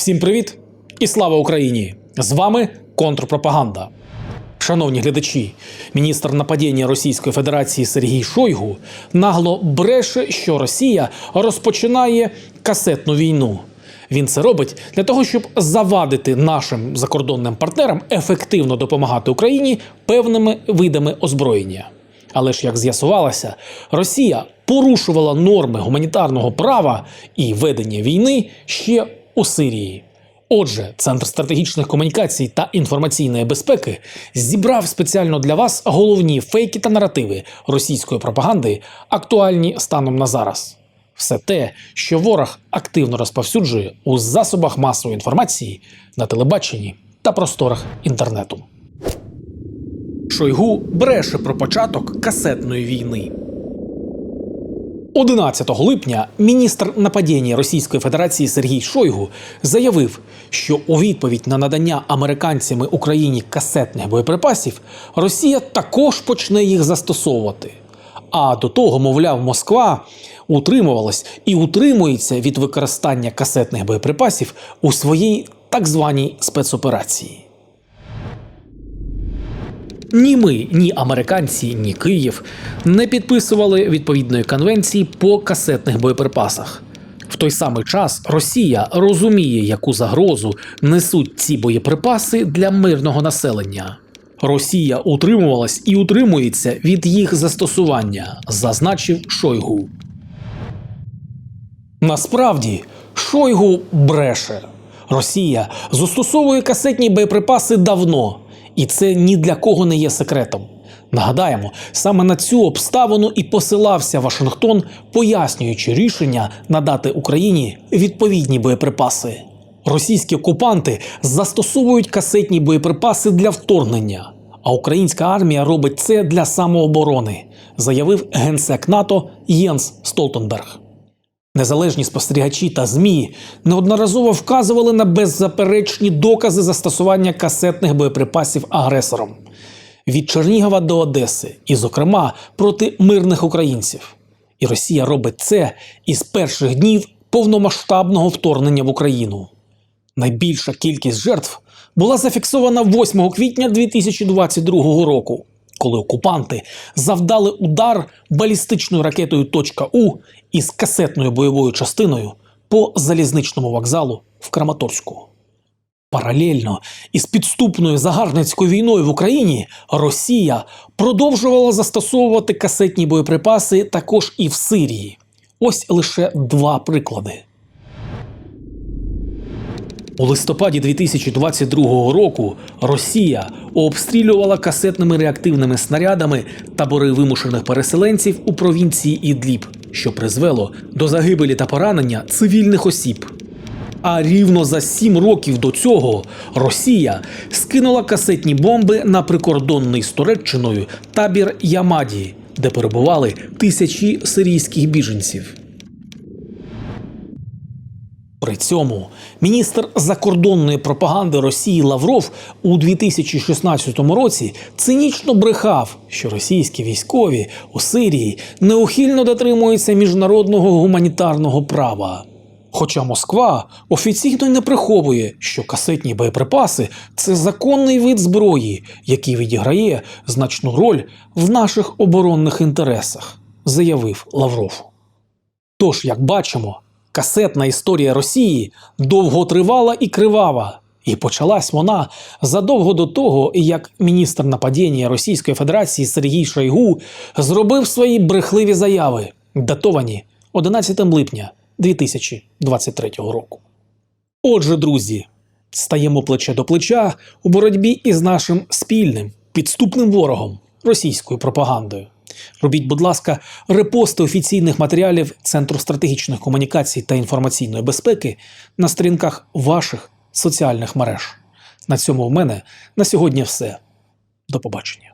Всім привіт і слава Україні! З вами контрпропаганда. Шановні глядачі, міністр нападіння Російської Федерації Сергій Шойгу нагло бреше, що Росія розпочинає касетну війну. Він це робить для того, щоб завадити нашим закордонним партнерам ефективно допомагати Україні певними видами озброєння. Але ж як з'ясувалося, Росія порушувала норми гуманітарного права і ведення війни ще у Сирії. Отже, Центр стратегічних комунікацій та інформаційної безпеки зібрав спеціально для вас головні фейки та наративи російської пропаганди, актуальні станом на зараз. Все те, що ворог активно розповсюджує у засобах масової інформації на телебаченні та просторах інтернету. Шойгу бреше про початок касетної війни. 11 липня міністр нападіння Російської Федерації Сергій Шойгу заявив, що у відповідь на надання американцями Україні касетних боєприпасів Росія також почне їх застосовувати. А до того, мовляв, Москва утримувалась і утримується від використання касетних боєприпасів у своїй так званій спецоперації. Ні ми, ні американці, ні Київ не підписували відповідної конвенції по касетних боєприпасах. В той самий час Росія розуміє, яку загрозу несуть ці боєприпаси для мирного населення. Росія утримувалась і утримується від їх застосування, зазначив Шойгу. Насправді, Шойгу бреше. Росія застосовує касетні боєприпаси давно, і це ні для кого не є секретом. Нагадаємо, саме на цю обставину і посилався Вашингтон, пояснюючи рішення надати Україні відповідні боєприпаси. Російські окупанти застосовують касетні боєприпаси для вторгнення, а українська армія робить це для самооборони, заявив генсек НАТО Єнс Столтенберг. Незалежні спостерігачі та ЗМІ неодноразово вказували на беззаперечні докази застосування касетних боєприпасів агресором від Чернігова до Одеси, і, зокрема, проти мирних українців. І Росія робить це із перших днів повномасштабного вторгнення в Україну. Найбільша кількість жертв була зафіксована 8 квітня 2022 року, коли окупанти завдали удар балістичною ракетою «Точка У» із касетною бойовою частиною по залізничному вокзалу в Краматорську. Паралельно із підступною загарбницькою війною в Україні Росія продовжувала застосовувати касетні боєприпаси також і в Сирії. Ось лише два приклади. У листопаді 2022 року Росія обстрілювала касетними реактивними снарядами табори вимушених переселенців у провінції Ідліб, що призвело до загибелі та поранення цивільних осіб. А рівно за сім років до цього Росія скинула касетні бомби на прикордонний з Туреччиною табір Ямаді, де перебували тисячі сирійських біженців. При цьому міністр закордонної пропаганди Росії Лавров у 2016 році цинічно брехав, що російські військові у Сирії неухильно дотримуються міжнародного гуманітарного права. Хоча Москва офіційно не приховує, що касетні боєприпаси це законний вид зброї, який відіграє значну роль в наших оборонних інтересах, заявив Лавров. Тож, як бачимо, касетна історія Росії довго тривала і кривава, і почалась вона задовго до того, як міністр нападіння Російської Федерації Сергій Шойгу зробив свої брехливі заяви, датовані 11 липня 2023 року. Отже, друзі, стаємо плече до плеча у боротьбі із нашим спільним підступним ворогом російською пропагандою. Робіть, будь ласка, репости офіційних матеріалів Центру стратегічних комунікацій та інформаційної безпеки на сторінках ваших соціальних мереж. На цьому в мене на сьогодні все. До побачення.